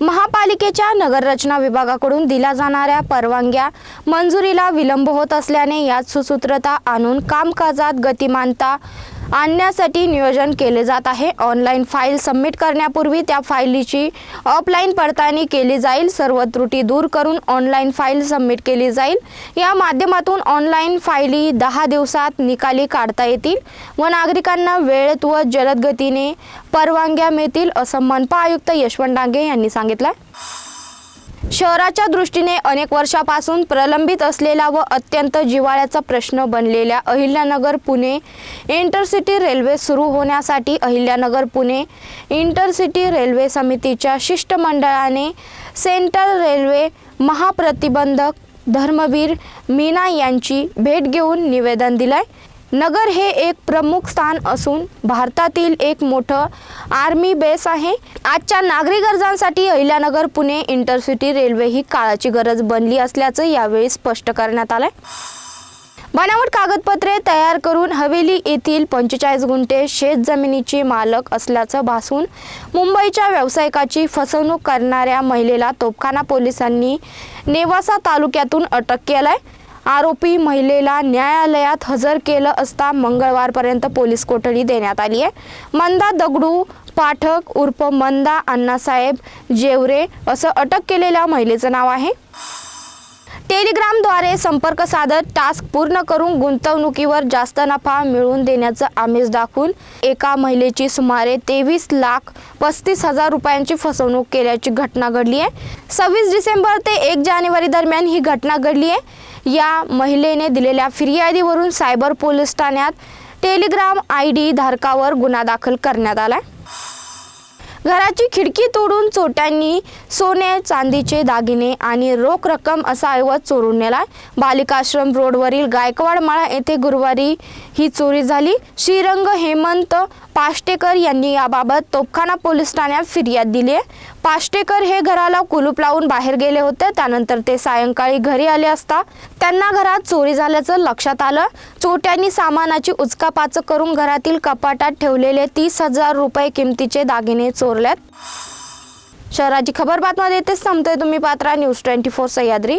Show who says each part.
Speaker 1: महापालिकेच्या नगररचना विभागाकडून दिल्या जाणाऱ्या परवानग्या मंजुरीला विलंब होत असल्याने यात सुसूत्रता आणून कामकाजात गतिमानता आणण्यासाठी नियोजन केले जात आहे. ऑनलाईन फाईल सबमिट करण्यापूर्वी त्या फाईलीची ऑफलाईन पडताळणी केली जाईल. सर्व त्रुटी दूर करून ऑनलाईन फाईल सबमिट केली जाईल. या माध्यमातून ऑनलाईन फाईली दहा दिवसात निकाली काढता येतील व नागरिकांना वेळेत व जलदगतीने परवानग्या मिळतील असं मनपा आयुक्त यशवंत डांगे यांनी सांगितलं शहराच्या दृष्टीने अनेक वर्षापासून प्रलंबित असलेला व अत्यंत जिव्हाळ्याचा प्रश्न बनलेल्या अहिल्यानगर पुणे इंटरसिटी रेल्वे सुरू होण्यासाठी अहिल्यानगर पुणे इंटरसिटी रेल्वे समितीच्या शिष्टमंडळाने सेंट्रल रेल्वे महाप्रतिबंधक धर्मवीर मीना यांची भेट घेऊन निवेदन दिलंय. नगर हे एक प्रमुख स्थान असून भारतातील एक मोठं आर्मी बेस आहे. आजच्या नागरी गरजांसाठी अहिल्यानगर पुणे इंटरसिटी रेल्वे ही काळाची गरज बनली असल्याचं यावेळी स्पष्ट करण्यात आलंय. बनावट कागदपत्रे तयार करून हवेली येथील पंचेचाळीस गुंठे शेत जमिनीचे मालक असल्याचं भासून मुंबईच्या व्यावसायिकाची फसवणूक करणाऱ्या महिलेला तोपखाना पोलिसांनी नेवासा तालुक्यातून अटक केलाय. आरोपी महिलेला न्यायालयात हजर केलं असता मंगळवारपर्यंत पोलीस कोठडी देण्यात आली आहे. मंदा दगडू पाठक उर्फ मंदा अण्णासाहेब जेवरे असं अटक केलेल्या महिलेचं नाव आहे. टेलिग्रामद्वारे संपर्क साधत टास्क पूर्ण करून गुंतवणुकीवर जास्त नफा मिळवून देण्याचं आमिष दाखवून एका महिलेची सुमारे तेवीस लाख पस्तीस हजार रुपयांची फसवणूक केल्याची घटना घडली आहे. सव्वीस डिसेंबर ते एक जानेवारी दरम्यान ही घटना घडली आहे. या महिलेने दिलेल्या फिर्यादीवरून सायबर पोलीस ठाण्यात टेलिग्राम आय डी धारकावर गुन्हा दाखल करण्यात आला आहे घराची खिडकी तोडून चोट्यांनी सोने चांदीचे दागिने आणि रोख रक्कम असा ऐवज चोरून नेला बालिकाश्रम रोडवरील गायकवाड माळा येथे गुरुवारी ही चोरी झाली. श्रीरंग हेमंत पाष्टेकर यांनी याबाबत तोपखाना पोलीस ठाण्यात फिर्याद दिली आहे पाष्टेकर हे घराला कुलूप लावून बाहेर गेले होते. त्यानंतर ते सायंकाळी घरी आले असता त्यांना घरात चोरी झाल्याचं लक्षात आलं. चोट्यांनी सामानाची उचकापाचक करून घरातील कपाटात ठेवलेले तीस हजार रुपये किमतीचे दागिने चोरलेत. शहराची खबर बातमध्ये येतेच संपते तुम्ही Patra. News twenty four Sahyadri.